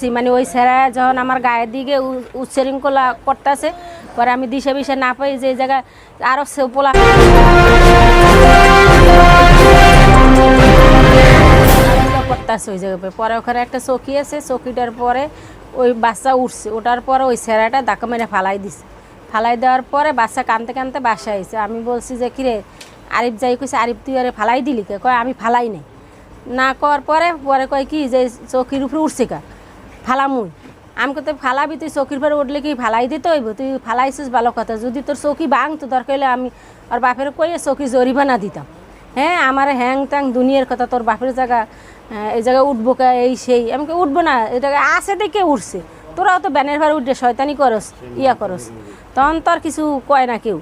C মানে ওই Sarah যখন আমার গায়ের দিকে উচ্ছৃঙ্খলা করতেছে, পরে আমি দিশে বিশে না পাই যে জায়গায় আরও সে- পোলা করতেছে ওই জায়গায়। পরে ওখানে একটা চকি আছে, চকিটার পরে ওই বাচ্চা উঠছে। ওঠার পরে ওই স্যারাটা ধাক্কা মেরে ফালাই দিছে। ফালাই দেওয়ার পরে বাচ্চা কানতে কানতে বাসা আইছে। আমি বলছি যে, কিরে, আরিফ যাই কইছে, আরিফ তুই আরে ফালাই দিলি কে? কয়, আমি ফালাই নাই। না করার পরে পরে কয় কি যে চকির উপরে উঠছে কা? ফালামুই। আমি কত ফালাবি তুই চৌকির পরে উঠলে কি ফালাই দিতে হইব? তুই ফালাইছিস ভালো কথা। যদি তোর চৌকি তো দরকার হলে আমি আর বাপের কইয়ে চৌকি জরিমানা দিতাম। হ্যাঁ আমার হ্যাং ট্যাং দুনিয়ার কথা তোর বাপের জায়গা এই জায়গায় উঠবো কা এই সেই আমি কই, উঠবো না এটা আছে দেখে উঠছে। তোরাও তো ব্যানের ভার উঠে শয়তানি করস ইয়া করস। তখন তোর কিছু কয় না কেউ।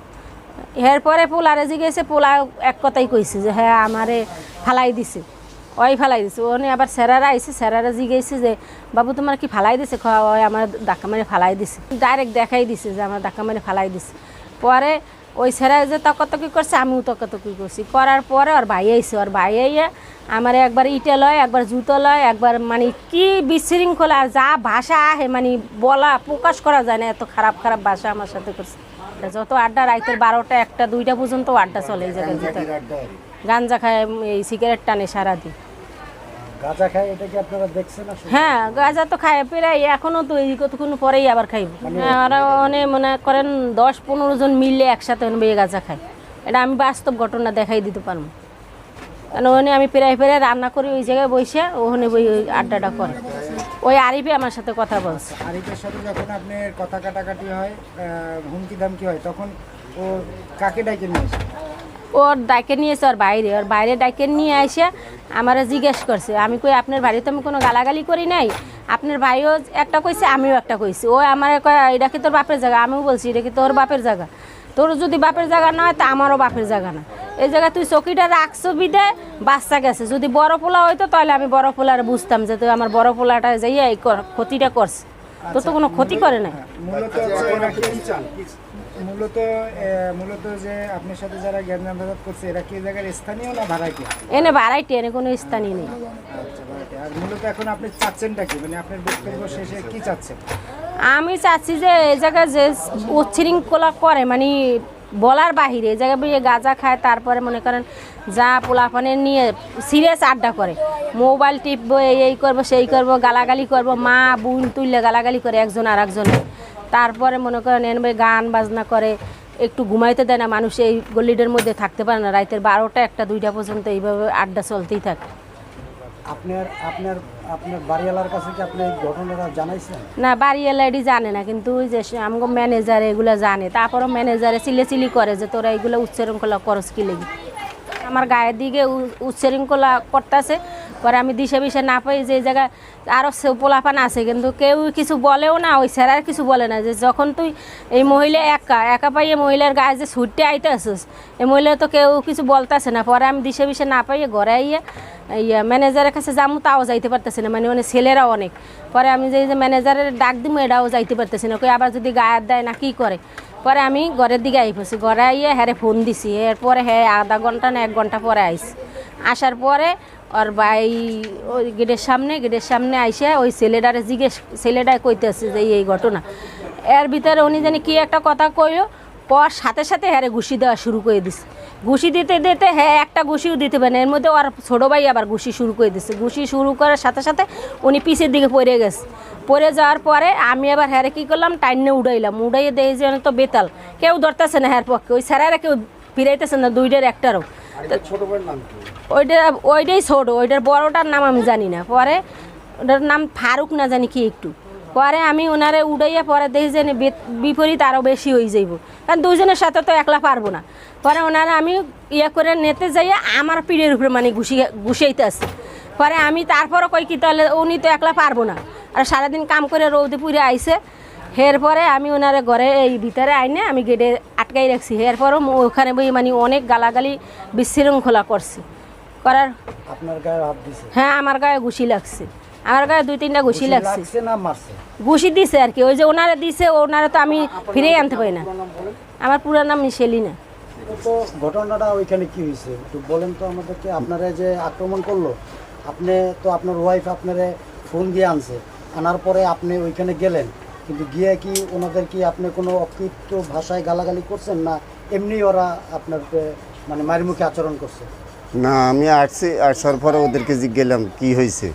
এরপরে পোলারে জিগেছে পোলা এক কথাই কইছে যে হ্যাঁ আমারে ফালাই দিছে। ওই ফালাই দিছে। ওনে আবার স্যারারা আইছে, স্যারারা জিগেছে যে, বাবু, তোমার কি ফালাই দিছে? ওই আমার ধাক্কা মেরে ফালাই দিছে। ডাইরেক্ট দেখাই দিছে যে, আমার ধাক্কা মেরে ফালাই দিছে। পরে ওই স্যারা যে তকতকি করছে, আমিও তকতকি করছি। করার পরে ওর ভাই আইছে। ওর ভাই আইয়া আমার একবার ইটা লয়, একবার জুতো লয়, একবার মানে কি বিশৃঙ্খলা, যা ভাষা আহে মানে বলা, প্রকাশ করা যায় না, এত খারাপ খারাপ ভাষা আমার সাথে করছে। যত আড্ডা, রাইতের বারোটা, একটা, দুইটা পর্যন্ত আড্ডা চলে ভিতরে গাঞ্জা খায় এই সিগারেট টানে সারাদিন। গাঁজা খায় এটা কি আপনারা দেখছেন হ্যাঁ গাঁজা তো খায় প্রায় এখনও তো এই কতক্ষণ পরেই আবার খাইব। হ্যাঁ, অনেক মনে করেন দশ পনেরো জন মিললে একসাথে গাঁজা খায়। এটা আমি বাস্তব ঘটনা দেখাই দিতে পারব। কারণ ওখানে আমি প্রায় প্রায় রান্না করি ওই জায়গায় বসে ওখানে ওই আড্ডাটা করে। ওই আরিফে আমার সাথে কথা বলছে। আরিফের সাথে যখন আপনার কথা কাটাকাটি হয় হুমকি দামকি হয় তখন ও কাকে নিয়ে আসে? ওর ডাইকে নিয়েছে ওর বাইরে ওর বাইরে ডাইকে নিয়ে এসে আমারা জিজ্ঞেস করছে। আমি কই, আপনার বাড়িতে আমি কোনো গালাগালি করি নাই? আপনার ভাইও একটা কইছে, আমিও একটা কইছি। ও আমার এটা কি তোর বাপের জায়গা? আমিও বলছি, এটা কি তোর বাপের জায়গা? তোর যদি বাপের জায়গা না হয়, তা আমারও বাপের জায়গা না। এই জায়গায় তুই চকিটা রাখছো বিদে বাচ্চা গেছে। যদি বড় পোলা হইতো, তাহলে আমি বড় পোলার বুঝতাম যে তুই আমার বড় পোলাটা যাইয়া এই ক্ষতিটা করছে। তো তো কোনো ক্ষতি করে নাই? মূলত হচ্ছে এরা কি- মূলত মূলত যে আপনার সাথে যারা জ্ঞান আন্দাজ করছে এরা কি জায়গার স্থানীয় না এনে বাড়াইটি এনে কোনো স্থানীয় নেই। আচ্ছা আর মূলত এখন আপনি চাচ্ছেনটা কি? মানে আপনার বক্তব্য শেষে কি চাচ্ছেন? আমি চাচ্ছি যে এই জায়গায় যে উচ্ছৃঙ্খলা করে মানে বলার বাহিরে এই জায়গায় বইয়ে গাঁজা খায় তারপরে মনে করেন যা পোলাপানে নিয়ে সিরিয়াস আড্ডা করে। মোবাইল টিপবো এই করব সেই করব গালাগালি করব মা বোন তুললে গালাগালি করে একজন আর একজনের তারপরে মনে করেন এনবে গান বাজনা করে একটু ঘুমাইতে দেয় না মানুষ এই গলিডের মধ্যে থাকতে পারে না। রাতের বারোটা একটা দুইটা পর্যন্ত এইভাবে আড্ডা চলতেই থাকে। আপনার আপনার আপনার বাড়িওয়ালার কাছে কি আপনি ঘটনাটা জানাইছেন? না জানে না কিন্তু ওই যে আমগো ম্যানেজার এগুলো জানে। তারপরও ম্যানেজারে চিলে চিলি করে যে তোরা এগুলো উচ্চারণ উচ্ছৃঙ্খলা করস কি লেগে? আমার গায়ের দিকে উ- উচ্ছৃঙ্খলা করতেছে। পরে আমি দিশে বিশে না পাই যে জায়গায় আরও পোলাপান আছে, কিন্তু কেউ কিছু বলেও না, ওই স্যার কিছু বলে না যে যখন তুই এই মহিলা একা একা পাই এই মহিলার গায়ে যে ছুটতে আইতে আসিস এই মহিলা তো কেউ কিছু বলতেছে না। পরে আমি দিশে বিশে না পাই ঘরে আইয়া ইয়া ম্যানেজারের কাছে যাব তাও যাইতে পারতেছে না। মানে মানে ছেলেরা অনেক। পরে আমি যে ম্যানেজারের ডাক দিব এটাও যাইতে পারতেছি না। কই আবার যদি গায়ের দেয় না, কি করে? পরে আমি ঘরের দিকে আই পড়ছি ঘরে আইয়ে হ্যারে ফোন দিছি। এরপরে হ্যাঁ আধা ঘণ্টা না এক ঘণ্টা পরে আইস। আসার পরে ওর ভাই ওই গেটের সামনে গেটের সামনে আইসে ওই ছেলেটারে জিজ্ঞেস ছেলেটায় কইতেছে যে এই ঘটনা। এর ভিতরে উনি জানি কি একটা কথা কইলো পর সাথে সাথে হ্যারে ঘুষি দেওয়া শুরু করে দিছে। ঘুষি দিতে দিতে হ্যাঁ একটা ঘুষিও দিতে পারে এর মধ্যে ওর ছোটো ভাই আবার ঘুষি শুরু করে দিছে। ঘুষি শুরু করার সাথে সাথে উনি পিছের দিকে পড়ে গেছে। পড়ে যাওয়ার পরে আমি আবার হ্যারে কী করলাম টাইনে উড়াইলাম। উড়াইয়ে দেয় যে তো বেতাল। কেউ ধরতেছে না হ্যার পক্ষে। ওই স্যারেরা কেউ ফিরাইতেছে না দুইটার একটারও। ওইটা ওইটাই ছোট। ওইটার বড়টার নাম আমি জানি না। পরে ওটার নাম ফারুক না জানি কি একটু। পরে আমি ওনারে উড়াইয়া পরে দেখি যে বিপরীত আরও বেশি হয়ে যাইব। কারণ দুজনের সাথে তো একলা পারব না। পরে ওনারা আমি ইয়ে করে নেতে যাইয়া আমার পিঠের উপরে মানে ঘুষি ঘুষাইতে আসে পরে আমি তারপরও কই কি তাহলে উনি তো একলা পারব না। আর সারাদিন কাম করে রৌদে পুরে আইসে এরপরে আমি ওনারে ঘরে এই ভিতরে আইনে আমি গেটে আটকাই রাখছি। এরপরও ওখানে বই মানে অনেক গালাগালি বিশৃঙ্খলা করছি। করার হ্যাঁ আমার গায়ে ঘুষি লাগছে। আমার গায়ে দুই তিনটা ঘুষি লাগছে। লাগছে মারছে? ঘুষি দিছে আর কি ওই যে ওনারা দিছে ওনারা তো আমি ফিরেই আনতে পারি না। আমার পুরো নাম মিশেলিনা। তো ঘটনাটা ওইখানে কি হয়েছে? একটু বলেন তো আমাদেরকে আপনারা যে আক্রমণ করল আপনি তো আপনার ওয়াইফ আপনারে ফোন দিয়ে আনছে। আনার পরে আপনি ওইখানে গেলেন কিন্তু গিয়ে কি ওনাদের কি আপনি কোনো অকৃত্য ভাষায় গালাগালি করছেন না এমনি ওরা আপনার মানে মায়ের মুখে আচরণ করছে? না আমি আসছি আসার পরে ওদেরকে জিজ্ঞেলাম কি হয়েছে?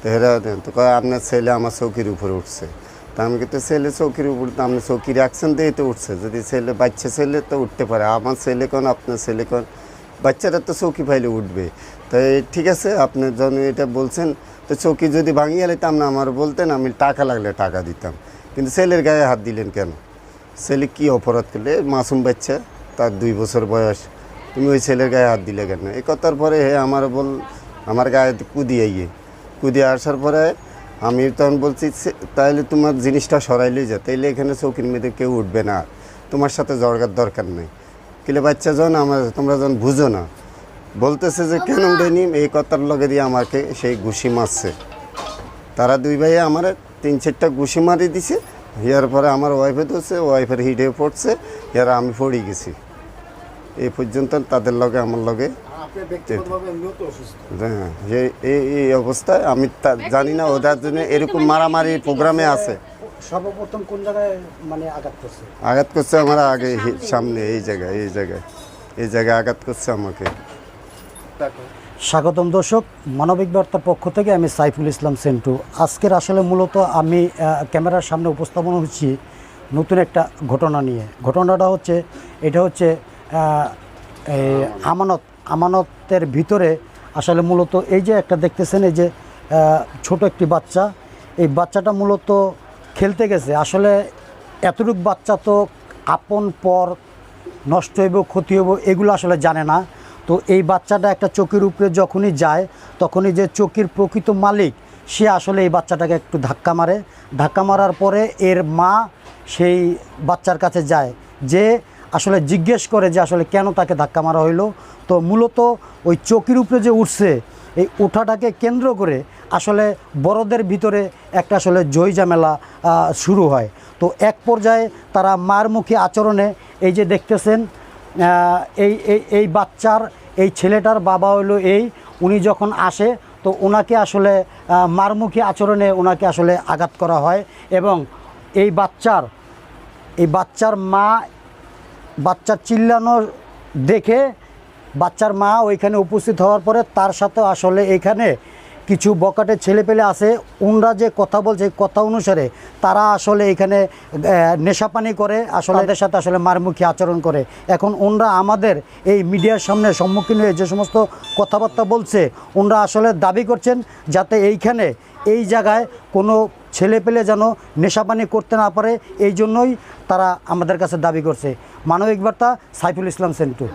তো এরা তো কয়, আপনার ছেলে আমার চৌকির উপরে উঠছে। তা আমি কিন্তু ছেলে চৌকির উপর তো আপনি চৌকি রাখছেন দিয়ে তো উঠছে। যদি ছেলে, বাচ্চা ছেলে তো উঠতে পারে। আমার ছেলে কোন, আপনার ছেলে কোন? বাচ্চারা তো চৌকি ফাইলে উঠবে। তাই ঠিক আছে, আপনি যখন এটা বলছেন, তো চৌকি যদি ভাঙিয়ে নিতাম না আমার বলতেন, আমি টাকা লাগলে টাকা দিতাম। কিন্তু ছেলের গায়ে হাত দিলেন কেন? ছেলে কি অপরাধ করলে? মাসুম বাচ্চা, তার দুই বছর বয়স। তুমি ওই ছেলের গায়ে হাত দিলে কেন? এই কথার পরে হে, আমার বল, আমার গায়ে কুদিয়ে গিয়ে। কুদিয়ে আসার পরে আমি তখন বলছি "সে- তাহলে তোমার জিনিসটা সরাইলে যা তাইলে এখানে চৌকির মেয়েদের কেউ উঠবে না তোমার সাথে জড়গার দরকার নেই। কিলে বাচ্চা যখন আমার তোমরা যখন বুঝো না বলতেছে যে কেন উঠেনি? এই কথার লগে দিয়ে আমাকে সেই ঘুষি মারছে। তারা দুই ভাই আমার তিন চারটা ঘুষি মারি দিছে ইয়ার পরে আমার ওয়াইফে ধরছে ওয়াইফের হিটে পড়ছে ইয়ার আমি পড়ে গেছি। এই পর্যন্ত তাদের লগে আমার লগে অসুস্থ। হ্যাঁ এই- এই এই অবস্থায় আমি তা- জানি না ওদের জন্য এরকম মারামারি প্রোগ্রামে আছে। সর্বপ্রথম কোন জায়গায় মানে আঘাত করছে? আঘাত করছে আমার আগে সামনে এই জায়গায় এই জায়গায় এই জায়গায় আঘাত করছে আমাকে। স্বাগতম দর্শক মানবিক বার্তার পক্ষ থেকে আমি সাইফুল ইসলাম সেন্টু। আজকের আসলে মূলত আমি ক্যামেরার সামনে উপস্থাপন হচ্ছি নতুন একটা ঘটনা নিয়ে। ঘটনাটা হচ্ছে এটা হচ্ছে এই আমানত আমানতের ভিতরে আসলে মূলত এই যে একটা দেখতেছেন, এই যে ছোট একটি বাচ্চা, এই বাচ্চাটা মূলত খেলতে গেছে। আসলে এতটুক বাচ্চা তো আপন পর নষ্ট হইব, ক্ষতি হইব, এগুলো আসলে জানে না। তো এই বাচ্চাটা একটা চকির উপরে যখনই যায়, তখনই যে চকির প্রকৃত মালিক, সে আসলে এই বাচ্চাটাকে একটু ধাক্কা মারে। ধাক্কা মারার পরে এর মা সেই বাচ্চার কাছে যায়। যে আসলে জিজ্ঞেস করে যে আসলে কেন তাকে ধাক্কা মারা হইল। তো মূলত ওই চকির উপরে যে উঠছে, এই ওঠাটাকে কেন্দ্র করে আসলে বড়দের ভিতরে একটা আসলে জয় ঝামেলা শুরু হয়। তো এক পর্যায়ে তারা মারমুখী আচরণে এই যে দেখতেছেন এই এই এই বাচ্চার, এই ছেলেটার বাবা হলো এই, উনি যখন আসে, তো ওনাকে আসলে মারমুখী আচরণে ওনাকে আসলে আঘাত করা হয় এবং এই বাচ্চার এই বাচ্চার মা বাচ্চার চিল্লানো দেখে বাচ্চার মা ওইখানে উপস্থিত হওয়ার পরে তার সাথে আসলে এখানে কিছু বকাটে ছেলেপেলে আছে। ওনরা যে কথা বলছে কথা অনুসারে তারা আসলে এখানে নেশাপানি করে, আসলে তাদের সাথে আসলে মারমুখী আচরণ করে। এখন ওনরা আমাদের এই মিডিয়ার সামনে সম্মুখীন হয়ে যে সমস্ত কথাবার্তা বলছে ওনরা আসলে দাবি করছেন যাতে এইখানে, এই জায়গায় কোনো ছেলে পেলে যেন নেশাপানি করতে না পারে, এই জন্যই তারা আমাদের কাছে দাবি করছে। মানবিক বার্তা সাইফুল ইসলাম সেন্টু।